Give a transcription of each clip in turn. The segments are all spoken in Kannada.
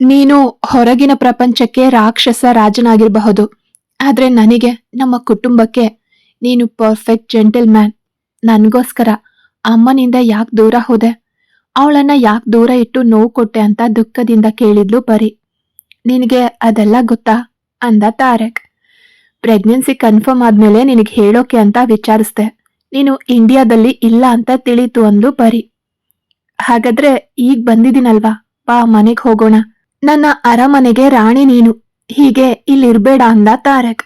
ನೀನು ಹೊರಗಿನ ಪ್ರಪಂಚಕ್ಕೆ ರಾಕ್ಷಸ ರಾಜನಾಗಿರಬಹುದು. ಆದರೆ ನನಗೆ ನಮ್ಮ ಕುಟುಂಬಕ್ಕೆ ನೀನು ಪರ್ಫೆಕ್ಟ್ ಜೆಂಟಲ್ ಮ್ಯಾನ್ ನನಗೋಸ್ಕರ ಅಮ್ಮನಿಂದ ಯಾಕೆ ದೂರ ಹೋದೆ? ಅವಳನ್ನ ಯಾಕೆ ದೂರ ಇಟ್ಟು ನೋವು ಕೊಟ್ಟೆ ಅಂತ ದುಃಖದಿಂದ ಕೇಳಿದ್ಲು ಪರಿ. ನಿನಗೆ ಅದೆಲ್ಲ ಗೊತ್ತಾ? ಅಂದ ತಾರಕ್. ಪ್ರೆಗ್ನೆನ್ಸಿ ಕನ್ಫರ್ಮ್ ಆದ್ಮೇಲೆ ನಿನಗೆ ಹೇಳೋಕೆ ಅಂತ ವಿಚಾರಿಸ್ದೆ. ನೀನು ಇಂಡಿಯಾದಲ್ಲಿ ಇಲ್ಲ ಅಂತ ತಿಳಿತು ಅಂದ್ಲು ಬರಿ ಹಾಗಾದ್ರೆ ಈಗ ಬಂದಿದ್ದೀನಲ್ವಾ? ಬಾ ಮನೆಗೆ ಹೋಗೋಣ. ನನ್ನ ಅರಮನೆಗೆ ರಾಣಿ ನೀನು. ಹೀಗೆ ಇಲ್ಲಿರ್ಬೇಡ ಅಂದ ತಾರಕ್.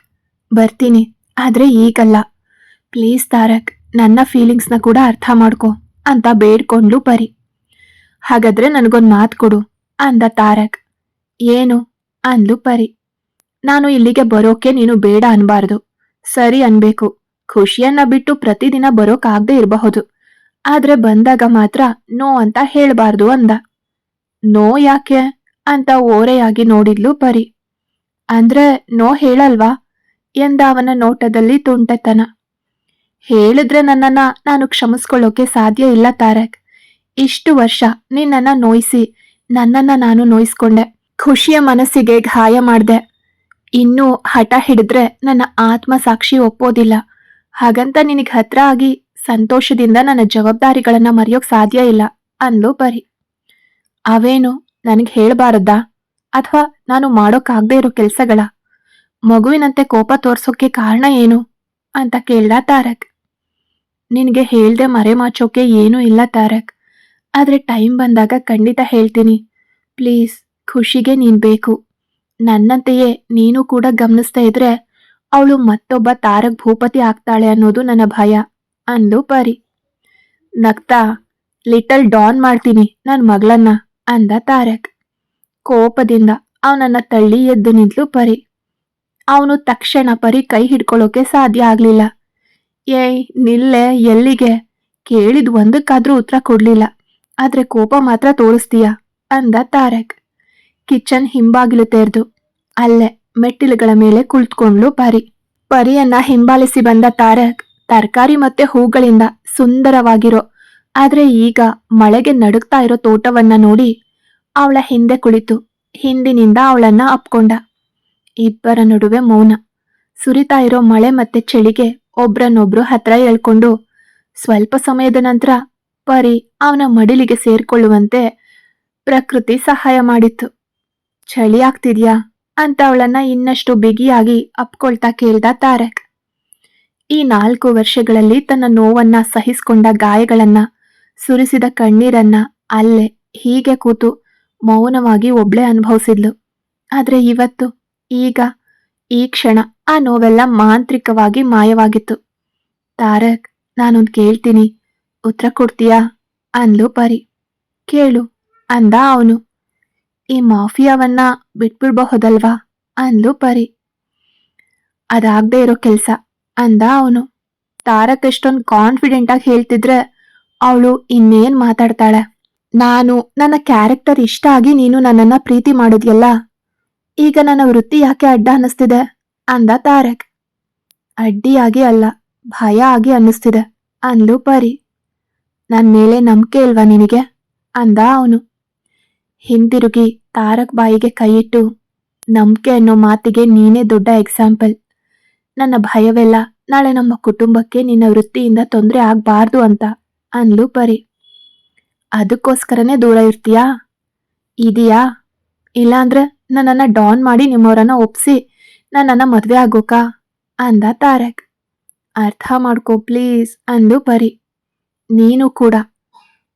ಬರ್ತೀನಿ, ಆದ್ರೆ ಈಗಲ್ಲ. ಪ್ಲೀಸ್ ತಾರಕ್, ನನ್ನ ಫೀಲಿಂಗ್ಸ್ನ ಕೂಡ ಅರ್ಥ ಮಾಡ್ಕೊ ಅಂತ ಬೇಡ್ಕೊಂಡ್ಲು ಪರಿ. ಹಾಗಾದ್ರೆ ನನಗೊಂದು ಮಾತು ಕೊಡು, ಅಂದ ತಾರಕ್. ಏನು? ಅಂದ್ಲು ಪರಿ. ನಾನು ಇಲ್ಲಿಗೆ ಬರೋಕೆ ನೀನು ಬೇಡ ಅನ್ಬಾರ್ದು. ಸರಿ ಅನ್ಬೇಕು. ಖುಷಿಯನ್ನ ಬಿಟ್ಟು ಪ್ರತಿದಿನ ಬರೋಕಾಗ್ದೇ ಇರಬಹುದು. ಆದ್ರೆ ಬಂದಾಗ ಮಾತ್ರ ನೋ ಅಂತ ಹೇಳ್ಬಾರ್ದು ಅಂದ. ನೋ ಯಾಕೆ? ಅಂತ ಓರೆಯಾಗಿ ನೋಡಿದ್ಲು ಪರಿ. ಅಂದ್ರೆ ನೋ ಹೇಳಲ್ವಾ? ಎಂದ ಅವನ ನೋಟದಲ್ಲಿ ತುಂಟತನ. ಹೇಳಿದ್ರೆ ನನ್ನನ್ನ ನಾನು ಕ್ಷಮಿಸ್ಕೊಳ್ಳೋಕೆ ಸಾಧ್ಯ ಇಲ್ಲ ತಾರಕ್. ಇಷ್ಟು ವರ್ಷ ನಿನ್ನನ್ನ ನೋಯಿಸಿ, ನನ್ನನ್ನ ನಾನು ನೋಯಿಸ್ಕೊಂಡೆ. ಖುಷಿಯ ಮನಸ್ಸಿಗೆ ಗಾಯ ಮಾಡ್ದೆ. ಇನ್ನೂ ಹಠ ಹಿಡಿದ್ರೆ ನನ್ನ ಆತ್ಮ ಸಾಕ್ಷಿ ಒಪ್ಪೋದಿಲ್ಲ. ಹಾಗಂತ ನಿನಗೆ ಹತ್ರ ಆಗಿ ಸಂತೋಷದಿಂದ ನನ್ನ ಜವಾಬ್ದಾರಿಗಳನ್ನ ಮರೆಯೋಕ್ ಸಾಧ್ಯ ಇಲ್ಲ, ಅಂದ್ಲು ಪರಿ. ಅವೇನು? ನನಗೆ ಹೇಳಬಾರದ? ಅಥವಾ ನಾನು ಮಾಡೋಕ್ಕಾಗದೇ ಇರೋ ಕೆಲಸಗಳ? ಮಗುವಿನಂತೆ ಕೋಪ ತೋರ್ಸೋಕೆ ಕಾರಣ ಏನು? ಅಂತ ಕೇಳ್ದ ತಾರಕ್. ನಿನಗೆ ಹೇಳ್ದೆ ಮರೆಮಾಚೋಕೆ ಏನೂ ಇಲ್ಲ ತಾರಕ್. ಆದರೆ ಟೈಮ್ ಬಂದಾಗ ಖಂಡಿತ ಹೇಳ್ತೀನಿ. ಪ್ಲೀಸ್, ಖುಷಿಗೆ ನೀನು ಬೇಕು. ನನ್ನಂತೆಯೇ ನೀನು ಕೂಡ ಗಮನಿಸ್ತಾ ಇದ್ರೆ ಅವಳು ಮತ್ತೊಬ್ಬ ತಾರಕ್ ಭೂಪತಿ ಆಗ್ತಾಳೆ ಅನ್ನೋದು ನನ್ನ ಭಯ. ಅಂದು ಪರಿ. ನಗ್ತಾ, ಲಿಟಲ್ ಡಾನ್ ಮಾಡ್ತೀನಿ ನನ್ನ ಮಗಳನ್ನ. ಅಂದ ತಾರಕ್. ಕೋಪದಿಂದ ಅವನನ್ನ ತಳ್ಳಿ ಎದ್ದು ನಿಂತ್ಲು ಪರಿ. ಅವನು ತಕ್ಷಣ ಪರಿ ಕೈ ಹಿಡ್ಕೊಳ್ಳೋಕೆ ಸಾಧ್ಯ ಆಗ್ಲಿಲ್ಲ. ಏಯ್, ನಿಲ್ಲೆ, ಎಲ್ಲಿಗೆ? ಕೇಳಿದ್ ಒಂದಕ್ಕಾದ್ರೂ ಉತ್ತರ ಕೊಡ್ಲಿಲ್ಲ. ಆದ್ರೆ ಕೋಪ ಮಾತ್ರ ತೋರಿಸ್ತೀಯ? ಅಂದ ತಾರಕ್. ಕಿಚನ್ ಹಿಂಬಾಗಿಲು ತೆರೆದು ಅಲ್ಲೇ ಮೆಟ್ಟಿಲುಗಳ ಮೇಲೆ ಕುಳಿತುಕೊಂಡ್ಲು ಪರಿ. ಪರಿಯನ್ನ ಹಿಂಬಾಲಿಸಿ ಬಂದ ತಾರಕ್ ತರಕಾರಿ ಮತ್ತೆ ಹೂಗಳಿಂದ ಸುಂದರವಾಗಿರೋ ಆದ್ರೆ ಈಗ ಮಳೆಗೆ ನಡುಗ್ತಾ ಇರೋ ತೋಟವನ್ನ ನೋಡಿ ಅವಳ ಹಿಂದೆ ಕುಳಿತು. ಹಿಂದಿನಿಂದ ಅವಳನ್ನ ಅಪ್ಕೊಂಡ. ಇಬ್ಬರ ನಡುವೆ ಮೌನ. ಸುರಿತಾ ಇರೋ ಮಳೆ ಮತ್ತೆ ಚಳಿಗೆ ಒಬ್ರನ್ನೊಬ್ರು ಹತ್ರ ಎಳ್ಕೊಂಡು ಸ್ವಲ್ಪ ಸಮಯದ ನಂತರ ಪರಿ ಅವನ ಮಡಿಲಿಗೆ ಸೇರ್ಕೊಳ್ಳುವಂತೆ ಪ್ರಕೃತಿ ಸಹಾಯ ಮಾಡಿತ್ತು. ಚಳಿ ಆಗ್ತಿದ್ಯಾ? ಅಂತ ಅವಳನ್ನ ಇನ್ನಷ್ಟು ಬಿಗಿಯಾಗಿ ಅಪ್ಕೊಳ್ತಾ ಕೇಳ್ದ ತಾರಕ್. ಈ ನಾಲ್ಕು ವರ್ಷಗಳಲ್ಲಿ ತನ್ನ ನೋವನ್ನ ಸಹಿಸಿಕೊಂಡ ಗಾಯಗಳನ್ನ ಸುರಿಸಿದ ಕಣ್ಣೀರನ್ನ ಅಲ್ಲೇ ಹೀಗೆ ಕೂತು ಮೌನವಾಗಿ ಒಬ್ಳೆ ಅನುಭವಿಸಿದ್ಲು. ಆದ್ರೆ ಇವತ್ತು ಈಗ ಈ ಕ್ಷಣ ಆ ನೋವೆಲ್ಲ ಮಾಂತ್ರಿಕವಾಗಿ ಮಾಯವಾಗಿತ್ತು. ತಾರಕ್, ನಾನೊಂದು ಕೇಳ್ತೀನಿ. ಉತ್ತರ ಕೊಡ್ತೀಯಾ? ಅಂದ್ಲು ಪರಿ. ಕೇಳು, ಅಂದ ಅವನು. ಈ ಮಾಫಿಯಾವನ್ನ ಬಿಟ್ಬಿಡ್ಬಹುದಲ್ವಾ? ಅಂದ್ಲು ಪರಿ. ಅದಾಗ್ದೇ ಇರೋ ಕೆಲಸ, ಅಂದ ಅವನು. ತಾರಕ್ ಎಷ್ಟೊಂದು ಕಾನ್ಫಿಡೆಂಟ್ ಆಗಿ ಹೇಳ್ತಿದ್ರೆ ಅವಳು ಇನ್ನೇನ್ ಮಾತಾಡ್ತಾಳೆ? ನಾನು ನನ್ನ ಕ್ಯಾರೆಕ್ಟರ್ ಇಷ್ಟ ಆಗಿ ನೀನು ನನ್ನನ್ನ ಪ್ರೀತಿ ಮಾಡಿದ್ಯಲ್ಲ? ಈಗ ನನ್ನ ವೃತ್ತಿ ಯಾಕೆ ಅಡ್ಡ ಅನ್ನಿಸ್ತಿದೆ? ಅಂದ ತಾರಕ್. ಅಡ್ಡಿಯಾಗಿ ಅಲ್ಲ, ಭಯ ಆಗಿ ಅನ್ನಿಸ್ತಿದೆ. ಅಂದ್ಲು ಪರಿ. ನನ್ನ ಮೇಲೆ ನಂಬಿಕೆ ಇಲ್ವಾ ನಿನಗೆ? ಅಂದ ಅವನು. ಹಿಂದಿರುಗಿ ತಾರಕ್ ಬಾಯಿಗೆ ಕೈಯಿಟ್ಟು, ನಂಬಿಕೆ ಅನ್ನೋ ಮಾತಿಗೆ ನೀನೇ ದೊಡ್ಡ ಎಕ್ಸಾಂಪಲ್. ನನ್ನ ಭಯವೆಲ್ಲ ನಾಳೆ ನಮ್ಮ ಕುಟುಂಬಕ್ಕೆ ನಿನ್ನ ವೃತ್ತಿಯಿಂದ ತೊಂದರೆ ಆಗಬಾರ್ದು ಅಂತ. ಅಂದ್ಲು ಪರಿ. ಅದಕ್ಕೋಸ್ಕರನೇ ದೂರ ಇರ್ತೀಯಾ? ಇದೆಯಾ? ಇಲ್ಲಾಂದ್ರೆ ನನ್ನನ್ನ ಡಾನ್ ಮಾಡಿ ನಿಮ್ಮವರನ್ನ ಒಪ್ಸಿ ನನ್ನನ್ನ ಮದುವೆ ಆಗೋಕಾ? ಅಂದ ತಾರಕ್. ಅರ್ಥ ಮಾಡ್ಕೋ ಪ್ಲೀಸ್ ಅಂದು ಪರಿ. ನೀನು ಕೂಡ.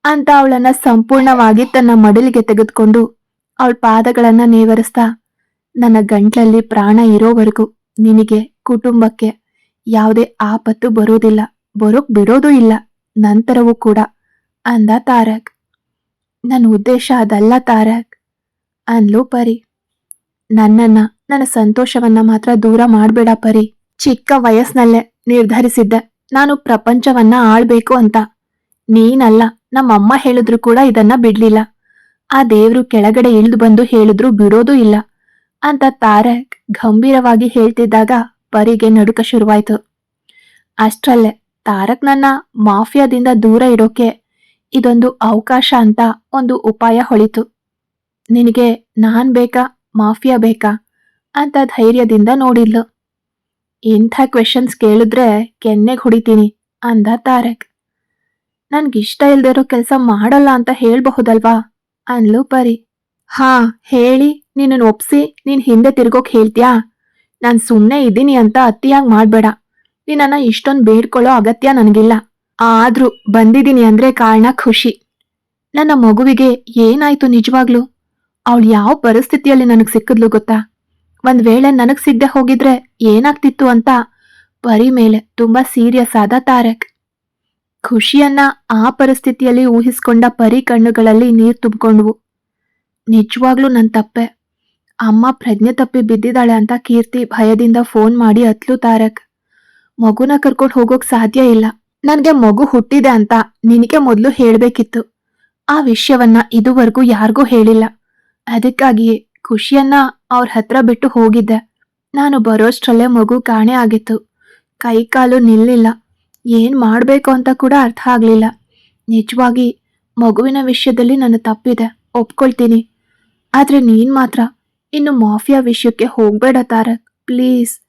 ಅಂತ ಅವಳನ್ನ ಸಂಪೂರ್ಣವಾಗಿ ತನ್ನ ಮಡಲಿಗೆ ತೆಗೆದುಕೊಂಡು ಅವಳ ಪಾದಗಳನ್ನ ನೇವರಿಸ್ತಾ, ನನ್ನ ಗಂಟ್ಲಲ್ಲಿ ಪ್ರಾಣ ಇರೋವರೆಗೂ ನಿನಗೆ ಕುಟುಂಬಕ್ಕೆ ಯಾವುದೇ ಆಪತ್ತು ಬರೋದಿಲ್ಲ ಬರೋಕ್ ಬಿಡೋದೂ ಇಲ್ಲ. ನಂತರವೂ ಕೂಡ, ಅಂದ ತಾರಕ್. ನನ್ನ ಉದ್ದೇಶ ಅದಲ್ಲ ತಾರಕ್. ಅನ್ಲು ಪರಿ. ನನ್ನನ್ನ, ನನ್ನ ಸಂತೋಷವನ್ನ ಮಾತ್ರ ದೂರ ಮಾಡಬೇಡ ಪರಿ. ಚಿಕ್ಕ ವಯಸ್ಸಿನಲ್ಲೇ ನಿರ್ಧರಿಸಿದ್ದೆ. ನಾನು ಪ್ರಪಂಚವನ್ನ ಆಳ್ಬೇಕು ಅಂತ. ನೀನಲ್ಲ, ನಮ್ಮಮ್ಮ ಹೇಳಿದ್ರು ಕೂಡ ಇದನ್ನ ಬಿಡ್ಲಿಲ್ಲ. ಆ ದೇವ್ರು ಕೆಳಗಡೆ ಇಳಿದು ಬಂದು ಹೇಳಿದ್ರು ಬಿಡೋದೂ ಇಲ್ಲ, ಅಂತ ತಾರಕ್ ಗಂಭೀರವಾಗಿ ಹೇಳ್ತಿದ್ದಾಗ ಪರಿಗೆ ನಡುಕ ಶುರುವಾಯ್ತು. ಅಷ್ಟ್ರಲ್ಲೇ ತಾರಕ್ ನನ್ನ ಮಾಫಿಯಾದಿಂದ ದೂರ ಇಡೋಕೆ ಇದೊಂದು ಅವಕಾಶ ಅಂತ ಒಂದು ಉಪಾಯ ಹೊಳಿತು. ನಿನಗೆ ನಾನ್ ಬೇಕಾ, ಮಾಫಿಯಾ ಬೇಕಾ ಅಂತ ಧೈರ್ಯದಿಂದ ನೋಡಿದ್ಲು. ಇಂಥ ಕ್ವೆಶನ್ಸ್ ಕೇಳಿದ್ರೆ ಕೆನ್ನೆಗೆ ಹೊಡಿತೀನಿ ಅಂದ ತಾರಕ್. ನನ್ಗಿಷ್ಟ ಇಲ್ದಿರೋ ಕೆಲಸ ಮಾಡಲ್ಲ ಅಂತ ಹೇಳ್ಬಹುದಲ್ವಾ ಅನ್ಲು ಪರಿ. ಹಾ, ಹೇಳಿ ನಿನ್ನನ್ನು ಒಪ್ಸಿ, ನೀನ್ ಹಿಂದೆ ತಿರ್ಗೋಕ್ ಹೇಳ್ತೀಯಾ? ನಾನು ಸುಮ್ಮನೆ ಇದ್ದೀನಿ ಅಂತ ಅತಿಯಾಗಿ ಮಾಡ್ಬೇಡ. ನಿನ್ನನ್ನ ಇಷ್ಟೊಂದು ಬೇಡ್ಕೊಳ್ಳೋ ಅಗತ್ಯ ನನಗಿಲ್ಲ. ಆದ್ರೂ ಬಂದಿದ್ದೀನಿ ಅಂದ್ರೆ ಕಾರಣ ಖುಷಿ. ನನ್ನ ಮಗುವಿಗೆ ಏನಾಯ್ತು ನಿಜವಾಗ್ಲು? ಅವಳು ಯಾವ ಪರಿಸ್ಥಿತಿಯಲ್ಲಿ ನನಗೆ ಸಿಕ್ಕಿದ್ಲು ಗೊತ್ತಾ? ಒಂದ್ ವೇಳೆ ನನಗ್ ಸಿಗದೆ ಹೋಗಿದ್ರೆ ಏನಾಗ್ತಿತ್ತು ಅಂತ ಪರಿ ಮೇಲೆ ತುಂಬಾ ಸೀರಿಯಸ್ ಆದ ತಾರಕ್. ಖುಷಿಯನ್ನ ಆ ಪರಿಸ್ಥಿತಿಯಲ್ಲಿ ಊಹಿಸ್ಕೊಂಡ ಪರಿ ಕಣ್ಣುಗಳಲ್ಲಿ ನೀರ್ ತುಂಬಿಕೊಂಡ್ವು. ನಿಜವಾಗ್ಲೂ ನನ್ ತಪ್ಪೆ. ಅಮ್ಮ ಪ್ರಜ್ಞೆ ತಪ್ಪಿ ಬಿದ್ದಿದ್ದಾಳೆ ಅಂತ ಕೀರ್ತಿ ಭಯದಿಂದ ಫೋನ್ ಮಾಡಿ ಅತ್ಲು ತಾರಕ್. ಮಗುನ ಕರ್ಕೊಂಡು ಹೋಗೋಕ್ ಸಾಧ್ಯ ಇಲ್ಲ. ನನ್ಗೆ ಮಗು ಹುಟ್ಟಿದೆ ಅಂತ ನಿನಗೆ ಮೊದಲು ಹೇಳ್ಬೇಕಿತ್ತು. ಆ ವಿಷಯವನ್ನ ಇದುವರೆಗೂ ಯಾರಿಗೂ ಹೇಳಿಲ್ಲ. ಅದಕ್ಕಾಗಿಯೇ ಖುಷಿಯನ್ನ ಅವ್ರ ಹತ್ರ ಬಿಟ್ಟು ಹೋಗಿದ್ದೆ. ನಾನು ಬರೋಷ್ಟ್ರಲ್ಲೇ ಮಗು ಕಾಣೆ ಆಗಿತ್ತು. ಕೈ ಕಾಲು ನಿಲ್ಲಿಲ್ಲ. ಏನ್ ಮಾಡ್ಬೇಕು ಅಂತ ಕೂಡ ಅರ್ಥ ಆಗ್ಲಿಲ್ಲ. ನಿಜವಾಗಿ ಮಗುವಿನ ವಿಷಯದಲ್ಲಿ ನನ್ನ ತಪ್ಪಿದೆ. ಒಪ್ಕೊಳ್ತೀನಿ. ಆದ್ರೆ ನೀನ್ ಮಾತ್ರ ಇನ್ನು ಮಾಫಿಯಾ ವಿಷಯಕ್ಕೆ ಹೋಗ್ಬೇಡ ತಾರಕ್. ಪ್ಲೀಸ್.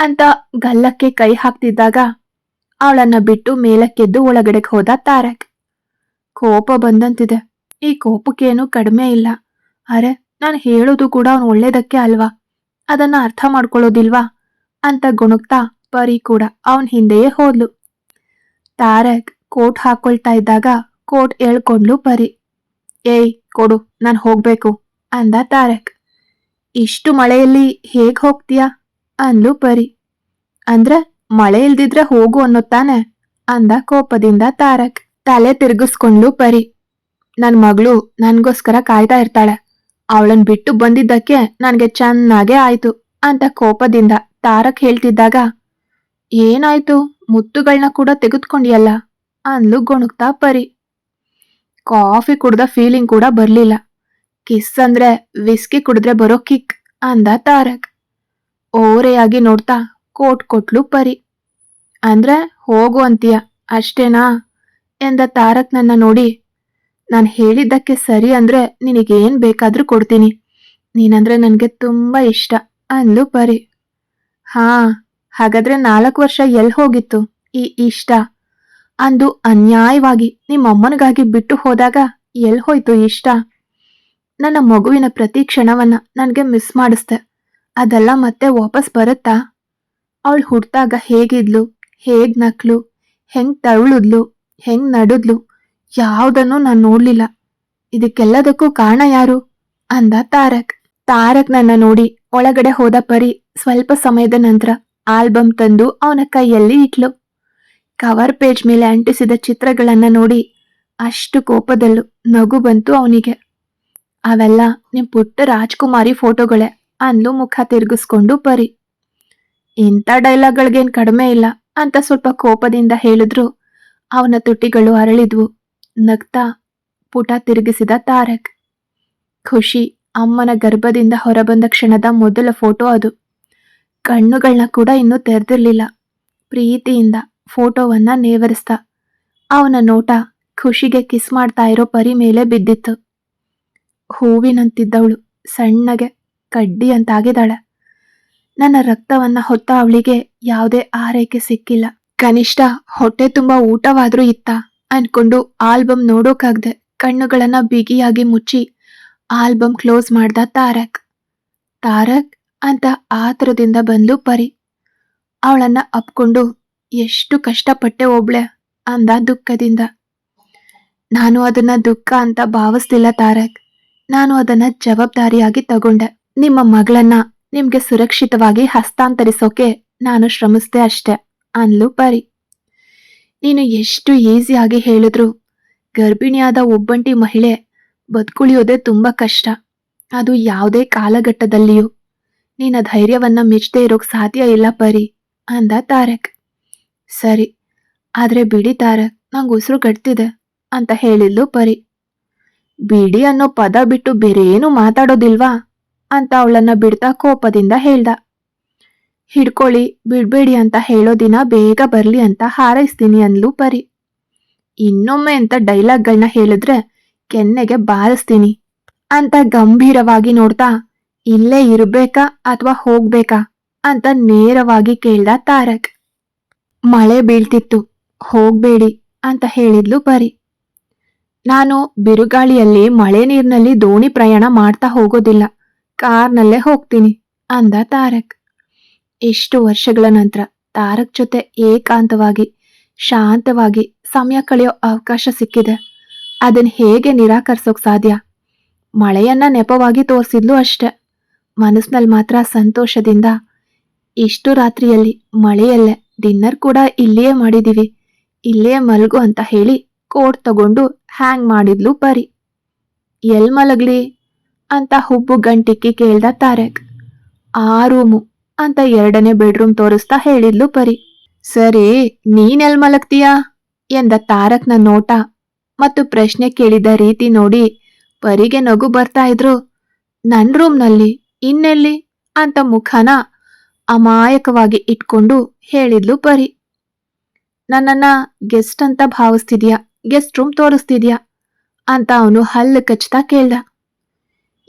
ಅಂತ ಗಲ್ಲಕ್ಕೆ ಕೈ ಹಾಕ್ತಿದ್ದಾಗ ಅವಳನ್ನ ಬಿಟ್ಟು ಮೇಲಕ್ಕೆದ್ದು ಒಳಗಡೆಗೆ ಹೋದ ತಾರಕ್. ಕೋಪ ಬಂದಂತಿದೆ. ಈ ಕೋಪಕ್ಕೇನು ಕಡಿಮೆ ಇಲ್ಲ. ಅರೆ, ನಾನು ಹೇಳೋದು ಕೂಡ ಅವನು ಒಳ್ಳೇದಕ್ಕೆ ಅಲ್ವಾ? ಅದನ್ನ ಅರ್ಥ ಮಾಡ್ಕೊಳ್ಳೋದಿಲ್ವಾ? ಅಂತ ಗುಣುಕ್ತಾ ಪರಿ ಕೂಡ ಅವನ ಹಿಂದೆಯೇ ಹೋದ್ಲು. ತಾರಕ್ ಕೋಟ್ ಹಾಕೊಳ್ತಾ ಇದ್ದಾಗ ಕೋಟ್ ಹೇಳ್ಕೊಂಡ್ಲು ಪರಿ. ಏಯ್, ಕೊಡು, ನಾನು ಹೋಗ್ಬೇಕು, ಅಂದ ತಾರಕ್. ಇಷ್ಟು ಮಳೆಯಲ್ಲಿ ಹೇಗ್ ಹೋಗ್ತೀಯಾ? ಅಂದ್ಲು ಪರಿ. ಅಂದ್ರ ಮಳೆ ಇಲ್ದಿದ್ರೆ ಹೋಗು ಅನ್ನೋ ತಾನೆ ಅಂದ ಕೋಪದಿಂದ ತಾರಕ್. ತಲೆ ತಿರುಗಿಸ್ಕೊಂಡ್ಲು ಪರಿ. ನನ್ ಮಗಳು ನನ್ಗೋಸ್ಕರ ಕಾಯ್ತಾ ಇರ್ತಾಳೆ. ಅವಳನ್ ಬಿಟ್ಟು ಬಂದಿದ್ದಕ್ಕೆ ನನ್ಗೆ ಚೆನ್ನಾಗೇ ಆಯ್ತು ಅಂತ ಕೋಪದಿಂದ ತಾರಕ್ ಹೇಳ್ತಿದ್ದಾಗ, ಏನಾಯ್ತು? ಮುತ್ತುಗಳನ್ನ ಕೂಡ ತೆಗೆದುಕೊಂಡಿಯಲ್ಲ? ಅಂದ್ಲು ಗೊಣುಕ್ತಾ ಪರಿ. ಕಾಫಿ ಕುಡ್ದ ಫೀಲಿಂಗ್ ಕೂಡ ಬರ್ಲಿಲ್ಲ. ಕಿಸ್ ಅಂದ್ರೆ ವಿಸ್ಕಿ ಕುಡಿದ್ರೆ ಬರೋ ಕಿಕ್ ಅಂದ ತಾರಕ್. ಓರೆಯಾಗಿ ನೋಡ್ತಾ ಕೋಟ್ ಕೊಟ್ಲು ಪರಿ. ಅಂದ್ರೆ ಹೋಗು ಅಂತೀಯ, ಅಷ್ಟೇನಾ? ಎಂದ ತಾರಕ್ ನನ್ನ ನೋಡಿ. ನಾನು ಹೇಳಿದ್ದಕ್ಕೆ ಸರಿ ಅಂದ್ರೆ ನಿನಗೇನು ಬೇಕಾದರೂ ಕೊಡ್ತೀನಿ. ನೀನಂದ್ರೆ ನನಗೆ ತುಂಬ ಇಷ್ಟ ಅಂದು ಪರಿ. ಹಾ, ಹಾಗಾದ್ರೆ ನಾಲ್ಕು ವರ್ಷ ಎಲ್ಲಿ ಹೋಗಿತ್ತು ಈ ಇಷ್ಟ? ಅಂದು ಅನ್ಯಾಯವಾಗಿ ನಿಮ್ಮಮ್ಮನಿಗಾಗಿ ಬಿಟ್ಟು ಹೋದಾಗ ಎಲ್ಲಿ ಹೋಯ್ತು ಇಷ್ಟ? ನನ್ನ ಮಗುವಿನ ಪ್ರತಿ ಕ್ಷಣವನ್ನ ನನಗೆ ಮಿಸ್ ಮಾಡಿಸ್ದೆ. ಅದೆಲ್ಲ ಮತ್ತೆ ವಾಪಸ್ ಬರುತ್ತಾ? ಅವಳು ಹುಟ್ಟಾಗ ಹೇಗಿದ್ಲು? ಹೇಗ್ ನಕ್ಲು? ಹೆಂಗ್ ತರುಳಿದ್ಲು? ಹೆಂಗ್ ನಡುದ್ಲು? ಯಾವುದನ್ನು ನಾನು ನೋಡ್ಲಿಲ್ಲ. ಇದಕ್ಕೆಲ್ಲದಕ್ಕೂ ಕಾರಣ ಯಾರು? ಅಂದ ತಾರಕ್. ತಾರಕ್ ನನ್ನ ನೋಡಿ ಒಳಗಡೆ ಹೋದ ಪರಿ ಸ್ವಲ್ಪ ಸಮಯದ ನಂತರ ಆಲ್ಬಮ್ ತಂದು ಅವನ ಕೈಯಲ್ಲಿ ಇಟ್ಲು. ಕವರ್ ಪೇಜ್ ಮೇಲೆ ಅಂಟಿಸಿದ ಚಿತ್ರಗಳನ್ನ ನೋಡಿ ಅಷ್ಟು ಕೋಪದಲ್ಲೂ ನಗು ಬಂತು ಅವನಿಗೆ. ಅವೆಲ್ಲ ನಿಮ್ ಪುಟ್ಟ ರಾಜ್ಕುಮಾರಿ ಫೋಟೋಗಳೇ. ಅಂದ್ಲು ಮುಖ ತಿರುಗಿಸ್ಕೊಂಡು ಪರಿ ಇಂಥ ಡೈಲಾಗ್ಗಳಿಗೇನು ಕಡಿಮೆ ಇಲ್ಲ ಅಂತ ಸ್ವಲ್ಪ ಕೋಪದಿಂದ ಹೇಳಿದ್ರು. ಅವನ ತುಟಿಗಳು ಅರಳಿದ್ವು. ನಗ್ತಾ ಪುಟ ತಿರುಗಿಸಿದ ತಾರಕ್. ಖುಷಿ ಅಮ್ಮನ ಗರ್ಭದಿಂದ ಹೊರಬಂದ ಕ್ಷಣದ ಮೊದಲ ಫೋಟೋ ಅದು. ಕಣ್ಣುಗಳನ್ನ ಕೂಡ ಇನ್ನೂ ತೆರೆದಿರಲಿಲ್ಲ. ಪ್ರೀತಿಯಿಂದ ಫೋಟೋವನ್ನ ನೇವರಿಸ್ದ ಅವನ ನೋಟ ಖುಷಿಗೆ ಕಿಸ್ ಮಾಡ್ತಾ ಇರೋ ಪರಿ ಮೇಲೆ ಬಿದ್ದಿತ್ತು. ಹೂವಿನಂತಿದ್ದವಳು ಸಣ್ಣಗೆ ಕಡ್ಡಿ ಅಂತಾಗಿದ್ದಾಳೆ. ನನ್ನ ರಕ್ತವನ್ನ ಹೊತ್ತ ಅವಳಿಗೆ ಯಾವುದೇ ಆರೈಕೆ ಸಿಕ್ಕಿಲ್ಲ. ಕನಿಷ್ಠ ಹೊಟ್ಟೆ ತುಂಬಾ ಊಟವಾದ್ರೂ ಇತ್ತ ಅನ್ಕೊಂಡು ಆಲ್ಬಮ್ ನೋಡೋಕಾಗ್ದೆ ಕಣ್ಣುಗಳನ್ನ ಬಿಗಿಯಾಗಿ ಮುಚ್ಚಿ ಆಲ್ಬಮ್ ಕ್ಲೋಸ್ ಮಾಡ್ದ ತಾರಕ್. ತಾರಕ್ ಅಂತ ಆತರದಿಂದ ಬಂದು ಪರಿ. ಅವಳನ್ನ ಅಪ್ಕೊಂಡು ಎಷ್ಟು ಕಷ್ಟಪಟ್ಟೆ ಒಬ್ಳೆ ಅಂದ ದುಃಖದಿಂದ. ನಾನು ಅದನ್ನ ದುಃಖ ಅಂತ ಭಾವಿಸ್ತಿಲ್ಲ ತಾರಕ್. ನಾನು ಅದನ್ನ ಜವಾಬ್ದಾರಿಯಾಗಿ ತಗೊಂಡೆ. ನಿಮ್ಮ ಮಗಳನ್ನ ನಿಮ್ಗೆ ಸುರಕ್ಷಿತವಾಗಿ ಹಸ್ತಾಂತರಿಸೋಕೆ ನಾನು ಶ್ರಮಿಸ್ದೆ ಅಷ್ಟೆ, ಅನ್ಲು ಪರಿ. ನೀನು ಎಷ್ಟು ಈಸಿಯಾಗಿ ಹೇಳಿದ್ರು, ಗರ್ಭಿಣಿಯಾದ ಒಬ್ಬಂಟಿ ಮಹಿಳೆ ಬದುಕುಳಿಯೋದೇ ತುಂಬ ಕಷ್ಟ, ಅದು ಯಾವುದೇ ಕಾಲಘಟ್ಟದಲ್ಲಿಯೂ. ನಿನ್ನ ಧೈರ್ಯವನ್ನ ಮೆಚ್ಚದೆ ಇರೋಕ್ ಸಾಧ್ಯ ಇಲ್ಲ ಪರಿ, ಅಂದ ತಾರಕ್. ಸರಿ, ಆದ್ರೆ ಬಿಡಿ ತಾರಕ್, ನಂಗೆ ಉಸಿರು ಕಟ್ತಿದೆ ಅಂತ ಹೇಳಿದ್ಲು ಪರಿ. ಬಿಡಿ ಅನ್ನೋ ಪದ ಬಿಟ್ಟು ಬೇರೆ ಏನು ಮಾತಾಡೋದಿಲ್ವಾ? ಅಂತ ಅವಳನ್ನ ಬಿಡ್ತಾ ಕೋಪದಿಂದ ಹೇಳ್ದ. ಹಿಡ್ಕೊಳ್ಳಿ ಬಿಡ್ಬೇಡಿ ಅಂತ ಹೇಳೋ ದಿನ ಬೇಗ ಬರ್ಲಿ ಅಂತ ಹಾರೈಸ್ತೀನಿ ಅಂದ್ಲು ಪರಿ. ಇನ್ನೊಮ್ಮೆ ಅಂತ ಡೈಲಾಗ್ಗಳನ್ನ ಹೇಳಿದ್ರೆ ಕೆನ್ನೆಗೆ ಬಾರಿಸ್ತೀನಿ ಅಂತ ಗಂಭೀರವಾಗಿ ನೋಡ್ತಾ, ಇಲ್ಲೇ ಇರ್ಬೇಕಾ ಅಥವಾ ಹೋಗ್ಬೇಕಾ ಅಂತ ನೇರವಾಗಿ ಕೇಳ್ದ ತಾರಕ್. ಮಳೆ ಬೀಳ್ತಿತ್ತು, ಹೋಗ್ಬೇಡಿ ಅಂತ ಹೇಳಿದ್ಲು ಪರಿ. ನಾನು ಬಿರುಗಾಳಿಯಲ್ಲಿ ಮಳೆ ನೀರಿನಲ್ಲಿ ದೋಣಿ ಪ್ರಯಾಣ ಮಾಡ್ತಾ ಹೋಗೋದಿಲ್ಲ. ಕಾರ್ನಲ್ಲೇ ಹೋಗ್ತೀನಿ, ಅಂದ ತಾರಕ್. ಇಷ್ಟು ವರ್ಷಗಳ ನಂತರ ತಾರಕ್ ಜೊತೆ ಏಕಾಂತವಾಗಿ, ಶಾಂತವಾಗಿ ಸಮಯ ಕಳೆಯೋ ಅವಕಾಶ ಸಿಕ್ಕಿದೆ. ಅದನ್ನ ಹೇಗೆ ನಿರಾಕರಿಸೋಕ್ ಸಾಧ್ಯ? ಮಳೆಯನ್ನ ನೆಪವಾಗಿ ತೋರಿಸಿದ್ಲು ಅಷ್ಟೆ. ಮನಸ್ಸಿನಲ್ಲಿ ಮಾತ್ರ ಸಂತೋಷದಿಂದ, ಇಷ್ಟು ರಾತ್ರಿಯಲ್ಲಿ ಮಳೆಯಲ್ಲೇ ಡಿನ್ನರ್ ಕೂಡ ಇಲ್ಲಿಯೇ ಮಾಡಿದೀವಿ, ಇಲ್ಲೇ ಮಲಗು ಅಂತ ಹೇಳಿ ಕೋಟ್ ತಗೊಂಡು ಹ್ಯಾಂಗ್ ಮಾಡಿದ್ಲು ಪರಿ. ಎಲ್ ಮಲಗ್ಲಿ? ಅಂತ ಹುಬ್ಬು ಗಂಟಿಕ್ಕಿ ಕೇಳ್ದ ತಾರಕ್. ಆ ರೂಮು ಅಂತ ಎರಡನೇ ಬೆಡ್ರೂಮ್ ತೋರಿಸ್ತಾ ಹೇಳಿದ್ಲು ಪರಿ. ಸರಿ ನೀನೆಲ್ ಮಲಗ್ತೀಯಾ? ಎಂದ ತಾರಕ್ನ ನೋಟ ಮತ್ತು ಪ್ರಶ್ನೆ ಕೇಳಿದ ರೀತಿ ನೋಡಿ ಪರಿಗೆ ನಗು ಬರ್ತಾ ಇದ್ರು. ನನ್ ರೂಮ್ನಲ್ಲಿ ಇನ್ನೆಲ್ಲಿ? ಅಂತ ಮುಖನ ಅಮಾಯಕವಾಗಿ ಇಟ್ಕೊಂಡು ಹೇಳಿದ್ಲು ಪರಿ. ನನ್ನನ್ನ ಗೆಸ್ಟ್ ಅಂತ ಭಾವಿಸ್ತಿದ್ಯಾ? Guest room ತೋರಿಸ್ತಿದ್ಯಾ? ಅಂತ ಅವನು ಹಲ್ಲು ಕಚ್ತಾ ಕೇಳ್ದ.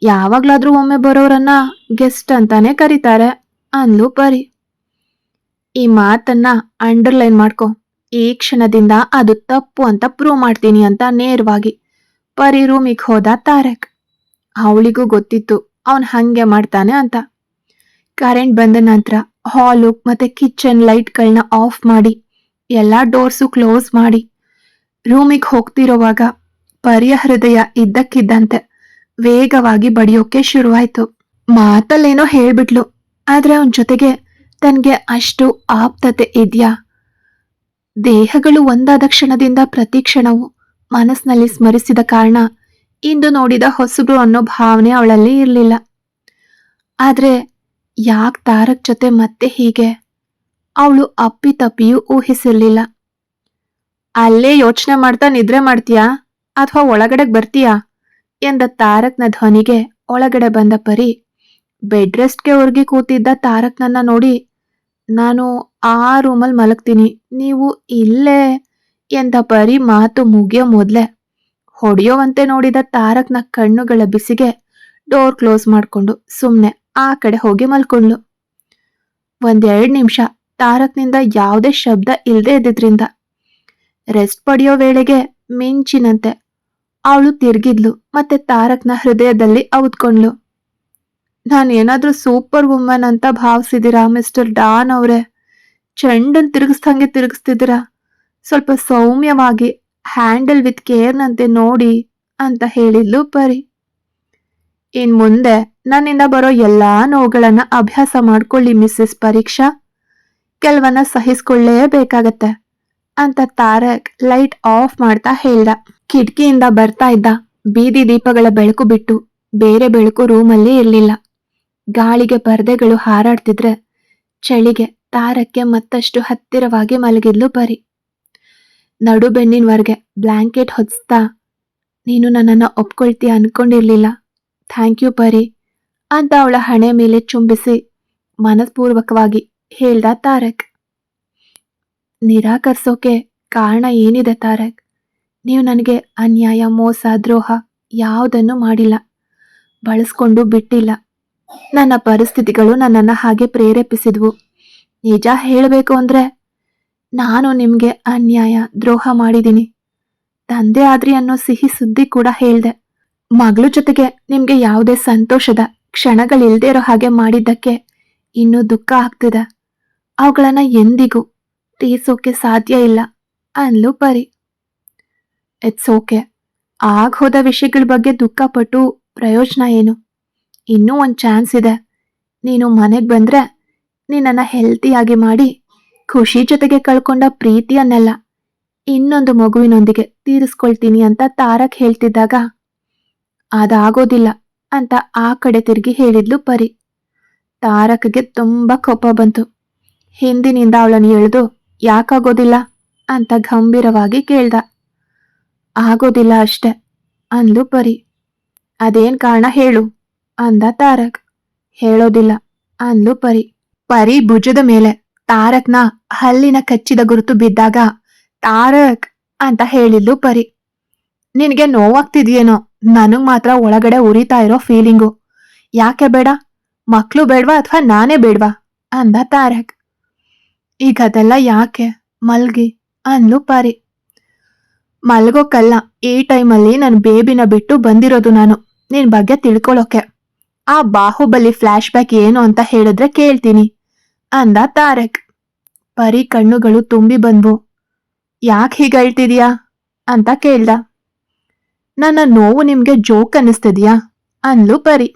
ಯಾವಾಗ್ಲಾದ್ರೂ ಒಮ್ಮೆ ಬರೋರನ್ನ ಗೆಸ್ಟ್ ಅಂತಾನೆ ಕರೀತಾರೆ. ಅಂದು ಪರಿ. ಈ ಮಾತನ್ನ ಅಂಡರ್ಲೈನ್ ಮಾಡ್ಕೊ. ಈ ಕ್ಷಣದಿಂದ ಅದು ತಪ್ಪು ಅಂತ ಪ್ರೂವ್ ಮಾಡ್ತೀನಿ ಅಂತ ನೇರವಾಗಿ. ಪರಿ ರೂಮಿಗೆ ಹೋದ ತಾರಕ್. ಅವಳಿಗೂ ಗೊತ್ತಿತ್ತು ಅವನ್ ಹಂಗೆ ಮಾಡ್ತಾನೆ ಅಂತ. ಕರೆಂಟ್ ಬಂದ ನಂತರ ಹಾಲು ಮತ್ತೆ ಕಿಚನ್ ಲೈಟ್ಗಳನ್ನ ಆಫ್ ಮಾಡಿ, ಎಲ್ಲಾ ಡೋರ್ಸು ಕ್ಲೋಸ್ ಮಾಡಿ. ರೂಮಿಗೆ ಹೋಗ್ತಿರೋವಾಗ ಪರಿಯ ಹೃದಯ ಇದ್ದಕ್ಕಿದ್ದಂತೆ ವೇಗವಾಗಿ ಬಡಿಯೋಕೆ ಶುರುವಾಯ್ತು. ಮಾತಲ್ಲೇನೋ ಹೇಳ್ಬಿಟ್ಲು. ಆದ್ರೆ ಅವನ್ ಜೊತೆಗೆ ತನ್ಗೆ ಅಷ್ಟು ಆಪ್ತತೆ ಇದ್ಯಾ? ದೇಹಗಳು ಒಂದಾದ ಕ್ಷಣದಿಂದ ಪ್ರತಿ ಕ್ಷಣವು ಮನಸ್ಸಿನಲ್ಲಿ ಸ್ಮರಿಸಿದ ಕಾರಣ ಇಂದು ನೋಡಿದ ಹೊಸಬ್ರು ಅನ್ನೋ ಭಾವನೆ ಅವಳಲ್ಲಿ ಇರಲಿಲ್ಲ. ಆದ್ರೆ ಯಾಕ್ ತಾರಕ್ ಜೊತೆ ಮತ್ತೆ ಹೀಗೆ? ಅವಳು ಅಪ್ಪಿ ತಪ್ಪಿಯೂ ಊಹಿಸಿರ್ಲಿಲ್ಲ. ಅಲ್ಲೇ ಯೋಚನೆ ಮಾಡ್ತಾ ನಿದ್ರೆ ಮಾಡ್ತೀಯಾ? ಅಥವಾ ಒಳಗಡೆಗ್ ಬರ್ತೀಯಾ? ಎಂದ ತಾರಕ್ನ ಧ್ವನಿಗೆ ಒಳಗಡೆ ಬಂದ ಪರಿ, ಬೆಡ್ ರೆಸ್ಟ್ಗೆ ಒರ್ಗಿ ಕೂತಿದ್ದ ತಾರಕ್ನನ್ನ ನೋಡಿ, ನಾನು ಆ ರೂಮಲ್ಲಿ ಮಲಗ್ತೀನಿ, ನೀವು ಇಲ್ಲೇ ಎಂದ ಪರಿ ಮಾತು ಮುಗಿಯೋ ಮೊದಲೇ ಹೊಡೆಯೋವಂತೆ ನೋಡಿದ ತಾರಕ್ನ ಕಣ್ಣುಗಳ ಬಿಸಿಗೆ ಡೋರ್ ಕ್ಲೋಸ್ ಮಾಡಿಕೊಂಡು ಸುಮ್ಮನೆ ಆ ಕಡೆ ಹೋಗಿ ಮಲ್ಕೊಂಡ್ಲು. ಒಂದೆರಡು ನಿಮಿಷ ತಾರಕ್ನಿಂದ ಯಾವುದೇ ಶಬ್ದ ಇಲ್ಲದೆ ಇದ್ದಿದ್ರಿಂದ ರೆಸ್ಟ್ ಪಡೆಯೋ ವೇಳೆಗೆ ಮಿಂಚಿನಂತೆ ಅವಳು ತಿರ್ಗಿದ್ಲು ಮತ್ತೆ ತಾರಕ್ನ ಹೃದಯದಲ್ಲಿ ಔದ್ಕೊಂಡ್ಲು. ನಾನು ಏನಾದ್ರೂ ಸೂಪರ್ ವುಮನ್ ಅಂತ ಭಾವಿಸಿದಿರಾ ಮಿಸ್ಟರ್ ಡಾನ್ ಅವರೇ? ಚೆಂಡನ್ ತಿರುಗಿಸ್ದಂಗೆ ತಿರುಗಿಸ್ತಿದ್ದೀರಾ? ಸ್ವಲ್ಪ ಸೌಮ್ಯವಾಗಿ ಹ್ಯಾಂಡಲ್ ವಿತ್ ಕೇರ್ನಂತೆ ನೋಡಿ ಅಂತ ಹೇಳಿದ್ಲು ಪರಿ. ಇನ್ ಮುಂದೆ ನನ್ನಿಂದ ಬರೋ ಎಲ್ಲಾ ನೋವುಗಳನ್ನ ಅಭ್ಯಾಸ ಮಾಡ್ಕೊಳ್ಳಿ ಮಿಸ್ಸಸ್ ಪರೀಕ್ಷಾ. ಕೆಲವನ್ನ ಸಹಿಸ್ಕೊಳ್ಳೇಬೇಕಾಗತ್ತೆ ಅಂತ ತಾರಕ್ ಲೈಟ್ ಆಫ್ ಮಾಡ್ತಾ ಹೇಳ್ದ. ಕಿಟಕಿಯಿಂದ ಬರ್ತಾ ಇದ್ದ ಬೀದಿ ದೀಪಗಳ ಬೆಳಕು ಬಿಟ್ಟು ಬೇರೆ ಬೆಳಕು ರೂಮಲ್ಲಿ ಇರಲಿಲ್ಲ. ಗಾಳಿಗೆ ಪರ್ದೆಗಳು ಹಾರಾಡ್ತಿದ್ರೆ ಚಳಿಗೆ, ತಾರಕ್ಕೆ ಮತ್ತಷ್ಟು ಹತ್ತಿರವಾಗಿ ಮಲಗಿದ್ಲು ಪರಿ. ನಡು ಬೆನ್ನಿನವರೆಗೆ ಬ್ಲ್ಯಾಂಕೆಟ್ ಹೊದಿಸ್ತಾ ನೀನು ನನ್ನನ್ನ ಒಪ್ಕೊಳ್ತೀಯ ಅನ್ಕೊಂಡಿರ್ಲಿಲ್ಲ. ಥ್ಯಾಂಕ್ ಯು ಪರಿ, ಅಂತ ಅವಳ ಹಣೆ ಮೇಲೆ ಚುಂಬಿಸಿ ಮನಸ್ಪೂರ್ವಕವಾಗಿ ಹೇಳ್ದ ತಾರಕ್. ನಿರಾಕರಿಸೋಕೆ ಕಾರಣ ಏನಿದೆ ತಾರಕ್? ನೀವು ನನಗೆ ಅನ್ಯಾಯ, ಮೋಸ, ದ್ರೋಹ ಯಾವುದನ್ನು ಮಾಡಿಲ್ಲ. ಬಳಸ್ಕೊಂಡು ಬಿಟ್ಟಿಲ್ಲ. ನನ್ನ ಪರಿಸ್ಥಿತಿಗಳು ನನ್ನನ್ನು ಹಾಗೆ ಪ್ರೇರೇಪಿಸಿದ್ವು. ನಿಜ ಹೇಳಬೇಕು ಅಂದರೆ ನಾನು ನಿಮಗೆ ಅನ್ಯಾಯ, ದ್ರೋಹ ಮಾಡಿದ್ದೀನಿ. ತಂದೆ ಆದ್ರಿ ಅನ್ನೋ ಸಿಹಿ ಸುದ್ದಿ ಕೂಡ ಹೇಳಿದೆ. ಮಗಳು ಜೊತೆಗೆ ನಿಮಗೆ ಯಾವುದೇ ಸಂತೋಷದ ಕ್ಷಣಗಳಿಲ್ದೇ ಇರೋ ಹಾಗೆ ಮಾಡಿದ್ದಕ್ಕೆ ಇನ್ನೂ ದುಃಖ ಆಗ್ತಿದೆ. ಅವುಗಳನ್ನು ಎಂದಿಗೂ ತೀರಿಸೋಕೆ ಸಾಧ್ಯ ಇಲ್ಲ. ಅನ್ಲು ಪರಿ. ಇಟ್ಸ್ ಓಕೆ ಆಗ ಹೋದ ವಿಷಯಗಳ ಬಗ್ಗೆ ದುಃಖಪಟ್ಟು ಪ್ರಯೋಜನ ಏನು? ಇನ್ನೂ ಒಂದು ಚಾನ್ಸ್ ಇದೆ. ನೀನು ಮನೆಗೆ ಬಂದ್ರೆ ನಿನ್ನನ್ನು ಹೆಲ್ತಿಯಾಗಿ ಮಾಡಿ, ಖುಷಿ ಜೊತೆಗೆ ಕಳ್ಕೊಂಡ ಪ್ರೀತಿಯನ್ನೆಲ್ಲ ಇನ್ನೊಂದು ಮಗುವಿನೊಂದಿಗೆ ತೀರಿಸ್ಕೊಳ್ತೀನಿ ಅಂತ ತಾರಕ್ ಹೇಳ್ತಿದ್ದಾಗ, ಅದಾಗೋದಿಲ್ಲ ಅಂತ ಆ ಕಡೆ ತಿರುಗಿ ಹೇಳಿದ್ಲು ಪರಿ. ತಾರಕ್ಗೆ ತುಂಬ ಕೋಪ ಬಂತು. ಹಿಂದಿನಿಂದ ಅವಳನ್ನು ಎಳೆದು ಯಾಕಾಗೋದಿಲ್ಲ ಅಂತ ಗಂಭೀರವಾಗಿ ಕೇಳ್ದ. ಆಗೋದಿಲ್ಲ ಅಷ್ಟೆ. ಅಂದ್ಲು ಪರಿ. ಅದೇನ್ ಕಾರಣ ಹೇಳು? ಅಂದ ತಾರಕ್. ಹೇಳೋದಿಲ್ಲ, ಅಂದ್ಲು ಪರಿ. ಪರಿ ಭುಜದ ಮೇಲೆ, ತಾರಕ್ನ ಹಲ್ಲಿನ ಕಚ್ಚಿದ ಗುರುತು ಬಿದ್ದಾಗ, ತಾರಕ್ ಅಂತ ಹೇಳಿದ್ಲು ಪರಿ. ನಿನಗೆ ನೋವಾಗ್ತಿದ್ಯೇನೋ? ನನಗ್ ಮಾತ್ರ ಒಳಗಡೆ ಉರಿತಾ ಇರೋ ಫೀಲಿಂಗು. ಯಾಕೆ ಬೇಡ? ಮಕ್ಳು ಬೇಡ್ವಾ ಅಥವಾ ನಾನೇ ಬೇಡ್ವಾ? ಅಂದ ತಾರಕ್. ಈಗ ಅದೆಲ್ಲ ಯಾಕೆ? ಮಲ್ಗಿ, ಅಂದ್ಲು ಪಾರಿ. ಮಲ್ಗೋಕಲ್ಲ, ಈ ಟೈಮಲ್ಲಿ ನನ್ನ ಬೇಬಿನ ಬಿಟ್ಟು ಬಂದಿರೋದು ನಾನು. ನಿನ್ ಬಗ್ಗೆ ತಿಳ್ಕೊಳ್ಳೋಕೆ ಆ ಬಾಹುಬಲಿ ಫ್ಲಾಶ್ ಬ್ಯಾಕ್ ಏನು ಅಂತ ಹೇಳಿದ್ರೆ ಕೇಳ್ತೀನಿ, ಅಂದ ತಾರಕ್. ಪರಿ ಕಣ್ಣುಗಳು ತುಂಬಿ ಬಂದ್ವು. ಯಾಕೆ ಹೀಗೆ ಹೇಳ್ತಿದ್ಯಾ? ಅಂತ ಕೇಳ್ದ. ನನ್ನ ನೋವು ನಿಮ್ಗೆ ಜೋಕ್ ಅನ್ನಿಸ್ತಿದ್ಯಾ? ಅಂದ್ಲು ಪರಿ.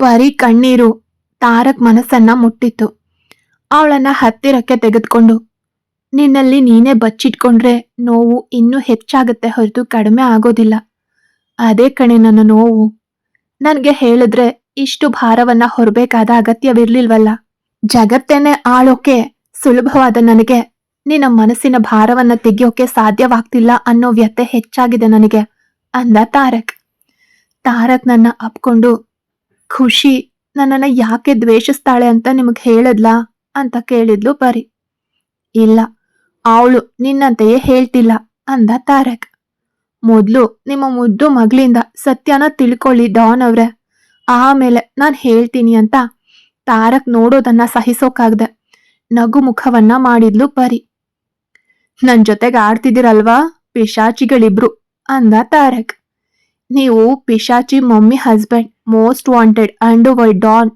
ಪರಿ ಕಣ್ಣೀರು ತಾರಕ್ ಮನಸ್ಸನ್ನ ಮುಟ್ಟಿತ್ತು. ಅವಳನ್ನ ಹತ್ತಿರಕ್ಕೆ ತೆಗೆದುಕೊಂಡು ನಿನ್ನಲ್ಲಿ ನೀನೇ ಬಚ್ಚಿಟ್ಕೊಂಡ್ರೆ ನೋವು ಇನ್ನೂ ಹೆಚ್ಚಾಗುತ್ತೆ ಹೊರತು ಕಡಿಮೆ ಆಗೋದಿಲ್ಲ. ಅದೇ ಕಣೆ ನನ್ನ ನೋವು. ನನಗೆ ಹೇಳಿದ್ರೆ ಇಷ್ಟು ಭಾರವನ್ನ ಹೊರಬೇಕಾದ ಅಗತ್ಯವಿರ್ಲಿಲ್ವಲ್ಲ? ಜಗತ್ತೇನೆ ಆಳೋಕೆ ಸುಲಭವಾದ ನನಗೆ, ನಿನ್ನ ಮನಸ್ಸಿನ ಭಾರವನ್ನ ತೆಗೆಯೋಕೆ ಸಾಧ್ಯವಾಗ್ತಿಲ್ಲ ಅನ್ನೋ ವ್ಯಥೆ ಹೆಚ್ಚಾಗಿದೆ ನನಗೆ, ಅಂದ ತಾರಕ್. ತಾರಕ್ ನನ್ನ ಅಪ್ಕೊಂಡು, ಖುಷಿ, ನನ್ನನ್ನು ಯಾಕೆ ದ್ವೇಷಿಸ್ತಾಳೆ ಅಂತ ನಿಮಗೆ ಹೇಳದ್ಲಾ? ಅಂತ ಕೇಳಿದ್ಲು ಬರಿ ಇಲ್ಲ ಅವಳು ನಿನ್ನಂತೆಯೇ ಹೇಳ್ತಿಲ್ಲ ಅಂದ ತಾರಕ್. ಮೊದಲು ನಿಮ್ಮ ಮುದ್ದು ಮಗಳಿಂದ ಸತ್ಯನ ತಿಳ್ಕೊಳ್ಳಿ ಡಾನ್ ಅವ್ರೆ. ಆಮೇಲೆ ನಾನು ಹೇಳ್ತೀನಿ ಅಂತ ತಾರಕ್ ನೋಡೋದನ್ನ ಸಹಿಸೋಕಾಗ್ದೆ ನಗು ಮುಖವನ್ನ ಮಾಡಿದ್ಲು ಪರಿ. ನನ್ ಜೊತೆಗೆ ಆಡ್ತಿದ್ದೀರಲ್ವಾ ಪಿಶಾಚಿಗಳಿಬ್ರು ಅಂದ ತಾರಕ್. ನೀವು ಪಿಶಾಚಿ mummy husband, most wanted and world don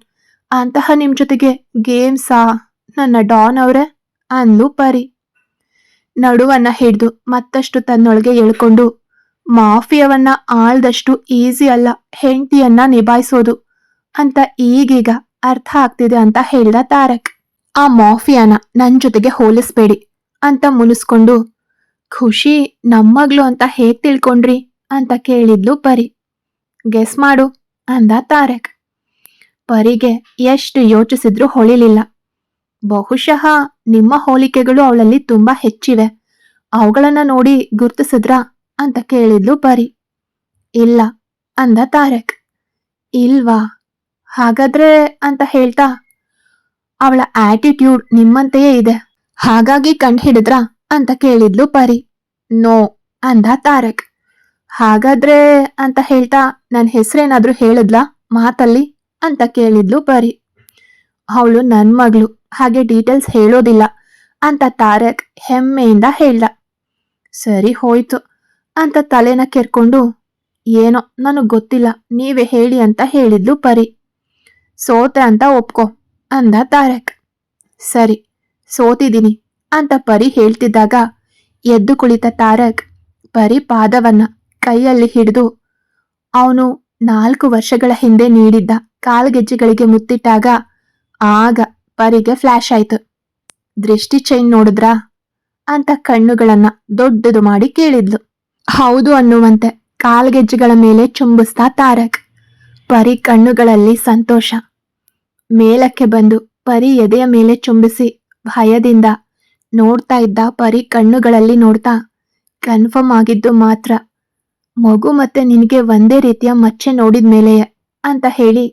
ಅಂತಹ ನಿಮ್ ಜೊತೆಗೆ ಗೇಮ್ಸಾ ನನ್ನ ಡಾನ್ ಅವ್ರೆ ಅಂದ್ಲು ಪರಿ. ನಡುವನ್ನ ಹಿಡಿದು ಮತ್ತಷ್ಟು ತನ್ನೊಳಗೆ ಎಳ್ಕೊಂಡು, ಮಾಫಿಯವನ್ನ ಆಳ್ದಷ್ಟು ಈಸಿ ಅಲ್ಲ ಹೆಂಡತಿಯನ್ನ ನಿಭಾಯಿಸೋದು ಅಂತ ಈಗೀಗ ಅರ್ಥ ಆಗ್ತಿದೆ ಅಂತ ಹೇಳ್ದ ತಾರಕ್. ಆ ಮಾಫಿಯಾನ ನನ್ ಜೊತೆಗೆ ಹೋಲಿಸ್ಬೇಡಿ ಅಂತ ಮುನಿಸ್ಕೊಂಡು, ಖುಷಿ ನಮ್ಮಗ್ಳು ಅಂತ ಹೇಗ್ ತಿಳ್ಕೊಂಡ್ರಿ ಅಂತ ಕೇಳಿದ್ಲು ಪರಿ. ಗೆಸ್ ಮಾಡು ಅಂದ ತಾರಕ್. ಪರಿಗೆ ಎಷ್ಟು ಯೋಚಿಸಿದ್ರೂ ಹೊಳಿಲಿಲ್ಲ. ಬಹುಶಃ ನಿಮ್ಮ ಹೋಲಿಕೆಗಳು ಅವಳಲ್ಲಿ ತುಂಬಾ ಹೆಚ್ಚಿವೆ. ಅವುಗಳನ್ನ ನೋಡಿ ಗುರ್ತಿಸಿದ್ರ ಅಂತ ಕೇಳಿದ್ಲು ಪರಿ. ಇಲ್ಲ, ಅಂದ ತಾರಕ್. ಇಲ್ವಾ? ಹಾಗಾದ್ರೆ ಅಂತ ಹೇಳ್ತಾ, ಅವಳ ಆಟಿಟ್ಯೂಡ್ ನಿಮ್ಮಂತೆಯೇ ಇದೆ. ಹಾಗಾಗಿ ಕಂಡು ಹಿಡಿದ್ರಾ ಅಂತ ಕೇಳಿದ್ಲು ಪರಿ. ನೋ, ಅಂದ ತಾರಕ್. ಹಾಗಾದ್ರೆ ಅಂತ ಹೇಳ್ತಾ, ನನ್ನ ಹೆಸರೇನಾದ್ರೂ ಹೇಳಿದ್ಲಾ ಮಾತಲ್ಲಿ? ಅಂತ ಕೇಳಿದ್ಲು ಪರಿ. ಅವಳು ನನ್ ಮಗಳು, ಹಾಗೆ ಡೀಟೇಲ್ಸ್ ಹೇಳೋದಿಲ್ಲ ಅಂತ ತಾರಕ್ ಹೆಮ್ಮೆಯಿಂದ ಹೇಳ್ದ. ಸರಿ ಹೋಯ್ತು ಅಂತ ತಲೆನ ಕೆರ್ಕೊಂಡು, ಏನೋ ನನಗ್ ಗೊತ್ತಿಲ್ಲ, ನೀವೇ ಹೇಳಿ ಅಂತ ಹೇಳಿದ್ಲು ಪರಿ. ಸೋತೆ ಅಂತ ಒಪ್ಕೊ ಅಂದ ತಾರಕ್. ಸರಿ, ಸೋತಿದ್ದೀನಿ ಅಂತ ಪರಿ ಹೇಳ್ತಿದ್ದಾಗ ಎದ್ದು ಕುಳಿತ ತಾರಕ್ ಪರಿ ಪಾದವನ್ನ ಕೈಯಲ್ಲಿ ಹಿಡಿದು, ಅವನು ನಾಲ್ಕು ವರ್ಷಗಳ ಹಿಂದೆ ನೀಡಿದ್ದ ಕಾಲ್ಗೆಜ್ಜೆಗಳಿಗೆ ಮುತ್ತಿಟ್ಟಾಗ ಆಗ ಪರಿಗೆ ಫ್ಲಾಶ್ ಆಯ್ತು. ದೃಷ್ಟಿ ಚೈನ್ ನೋಡಿದ್ರಾ? ಅಂತ ಕಣ್ಣುಗಳನ್ನ ದೊಡ್ಡದು ಮಾಡಿ ಕೇಳಿದ್ಲು. ಹೌದು ಅನ್ನುವಂತೆ ಕಾಲ್ಗೆಜ್ಜೆಗಳ ಮೇಲೆ ಚುಂಬಿಸ್ತಾ ತಾರಕ್. ಪರಿ ಕಣ್ಣುಗಳಲ್ಲಿ ಸಂತೋಷ. ಮೇಲಕ್ಕೆ ಬಂದು ಪರಿ ಎದೆಯ ಮೇಲೆ ಚುಂಬಿಸಿ ಭಯದಿಂದ ನೋಡ್ತಾ ಇದ್ದ ಪರಿ ಕಣ್ಣುಗಳಲ್ಲಿ ನೋಡ್ತಾ ಕನ್ಫರ್ಮ್ ಆಗಿದ್ದು ಮಾತ್ರ. ಮಗು ಮತ್ತೆ ನಿನಗೆ ಒಂದೇ ರೀತಿಯ ಮಚ್ಚೆ ನೋಡಿದ ಮೇಲೆಯೇ ಅಂತ ಹೇಳಿ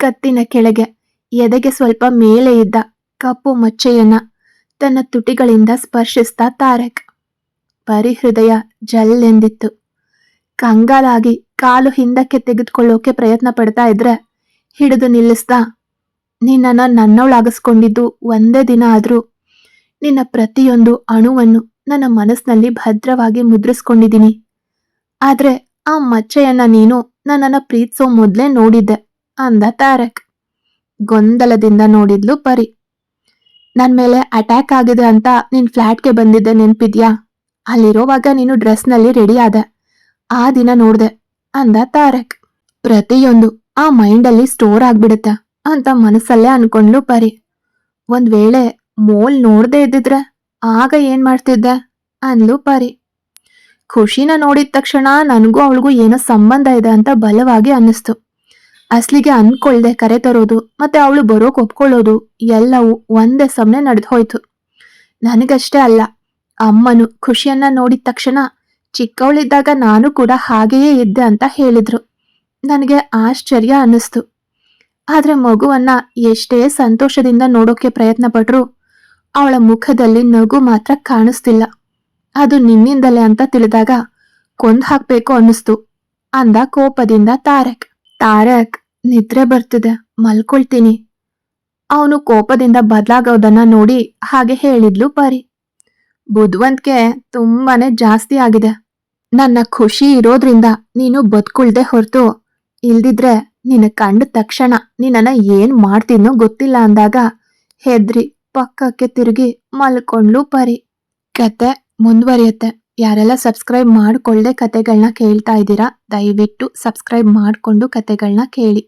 ಕತ್ತಿನ ಕೆಳಗೆ ಎದೆಗೆ ಸ್ವಲ್ಪ ಮೇಲೆ ಇದ್ದ ಕಪ್ಪು ಮಚ್ಚೆಯನ್ನ ತನ್ನ ತುಟಿಗಳಿಂದ ಸ್ಪರ್ಶಿಸ್ತಾ ತಾರಕ್. ಪರಿಹೃದಯ ಜಲ್ಲೆಂದಿತ್ತು. ಕಂಗಾಲಾಗಿ ಕಾಲು ಹಿಂದಕ್ಕೆ ತೆಗೆದುಕೊಳ್ಳೋಕೆ ಪ್ರಯತ್ನ ಪಡ್ತಾ ಇದ್ರೆ ಹಿಡಿದು ನಿಲ್ಲಿಸ್ತಾ, ನಿನ್ನನ್ನ ನನ್ನವಳಾಗಿಸ್ಕೊಂಡಿದ್ದು ಒಂದೇ ದಿನ ಆದರೂ ನಿನ್ನ ಪ್ರತಿಯೊಂದು ಅಣುವನ್ನು ನನ್ನ ಮನಸ್ಸಿನಲ್ಲಿ ಭದ್ರವಾಗಿ ಮುದ್ರಿಸ್ಕೊಂಡಿದ್ದೀನಿ. ಆದರೆ ಆ ಮಚ್ಚೆಯನ್ನ ನೀನು ನನ್ನನ್ನು ಪ್ರೀತಿಸೋ ಮೊದಲೇ ನೋಡಿದ್ದೆ, ಅಂದ ತಾರಕ್. ಗೊಂದಲದಿಂದ ನೋಡಿದ್ಲು ಪರಿ. ನನ್ ಮೇಲೆ ಅಟ್ಯಾಕ್ ಆಗಿದೆ ಅಂತ ನಿನ್ ಫ್ಲ್ಯಾಟ್ಗೆ ಬಂದಿದ್ದೆ ನೆನ್ಪಿದ್ಯಾ? ಅಲ್ಲಿರೋವಾಗ ನೀನು ಡ್ರೆಸ್ನಲ್ಲಿ ರೆಡಿ ಆದೆ. ಆ ದಿನ ನೋಡ್ದೆ, ಅಂದ ತಾರಕ್. ಪ್ರತಿಯೊಂದು ಆ ಮೈಂಡಲ್ಲಿ ಸ್ಟೋರ್ ಆಗ್ಬಿಡುತ್ತೆ ಅಂತ ಮನಸ್ಸಲ್ಲೇ ಅನ್ಕೊಂಡ್ಲು ಪರಿ. ಒಂದ್ ವೇಳೆ ಮೋಲ್ ನೋಡ್ದೆ ಇದ್ದಿದ್ರೆ ಆಗ ಏನ್ ಮಾಡ್ತಿದ್ದೆ? ಅಂದ್ಲು ಪರಿ. ಖುಷಿನ ನೋಡಿದ ತಕ್ಷಣ ನನಗೂ ಅವಳಿಗೂ ಏನೋ ಸಂಬಂಧ ಇದೆ ಅಂತ ಬಲವಾಗಿ ಅನ್ನಿಸ್ತು. ಅಸ್ಲಿಗೆ ಅನ್ಕೊಳ್ದೆ ಕರೆ ತರೋದು ಮತ್ತೆ ಅವಳು ಬರೋಕ್ ಒಪ್ಕೊಳ್ಳೋದು ಎಲ್ಲವೂ ಒಂದೇ ಸಮನೆ ನಡೆದು ಹೋಯ್ತು ನನಗಷ್ಟೇ ಅಲ್ಲ, ಅಮ್ಮನು ಖುಷಿಯನ್ನ ನೋಡಿದ ತಕ್ಷಣ ಚಿಕ್ಕವಳಿದ್ದಾಗ ನಾನು ಕೂಡ ಹಾಗೆಯೇ ಇದ್ದೆ ಅಂತ ಹೇಳಿದ್ರು. ನನಗೆ ಆಶ್ಚರ್ಯ ಅನ್ನಿಸ್ತು. ಆದ್ರೆ ಮಗುವನ್ನ ಎಷ್ಟೇ ಸಂತೋಷದಿಂದ ನೋಡೋಕೆ ಪ್ರಯತ್ನ ಪಟ್ರು ಅವಳ ಮುಖದಲ್ಲಿ ನಗು ಮಾತ್ರ ಕಾಣಿಸ್ತಿಲ್ಲ. ಅದು ನಿನ್ನಿಂದಲೇ ಅಂತ ತಿಳಿದಾಗ ಕೊಂದು ಹಾಕ್ಬೇಕು ಅನ್ನಿಸ್ತು. ಅಂದ ಕೋಪದಿಂದ ತಾರಕ್. ತಾರಕ್! ನಿದ್ರೆ ಬರ್ತಿದೆ, ಮಲ್ಕೊಳ್ತೀನಿ. ಅವನು ಕೋಪದಿಂದ ಬದಲಾಗೋದನ್ನ ನೋಡಿ ಹಾಗೆ ಹೇಳಿದ್ಲು ಪರಿ. ಬುದ್ಧಿವಂತಿಕೆ ತುಂಬಾನೇ ಜಾಸ್ತಿ ಆಗಿದೆ. ನನ್ನ ಖುಷಿ ಇರೋದ್ರಿಂದ ನೀನು ಬದುಕುಳ್ದೆ ಹೊರತು, ಇಲ್ದಿದ್ರೆ ನಿನ್ನ ಕಂಡ ತಕ್ಷಣ ನಿನ್ನನ್ನ ಏನ್ ಮಾಡ್ತೀನೋ ಗೊತ್ತಿಲ್ಲ ಅಂದಾಗ ಹೆದ್ರಿ ಪಕ್ಕಕ್ಕೆ ತಿರುಗಿ ಮಲ್ಕೊಂಡ್ಲು ಪರಿ. ಕತೆ ಮುಂದುವರಿಯುತ್ತೆ. ಯಾರೆಲ್ಲ ಸಬ್ಸ್ಕ್ರೈಬ್ ಮಾಡಿಕೊಳ್ಳದೆ ಕತೆಗಳನ್ನ ಕೇಳ್ತಾ ಇದ್ದೀರಾ, ದಯವಿಟ್ಟು ಸಬ್ಸ್ಕ್ರೈಬ್ ಮಾಡಿಕೊಂಡು ಕತೆಗಳನ್ನ ಕೇಳಿ.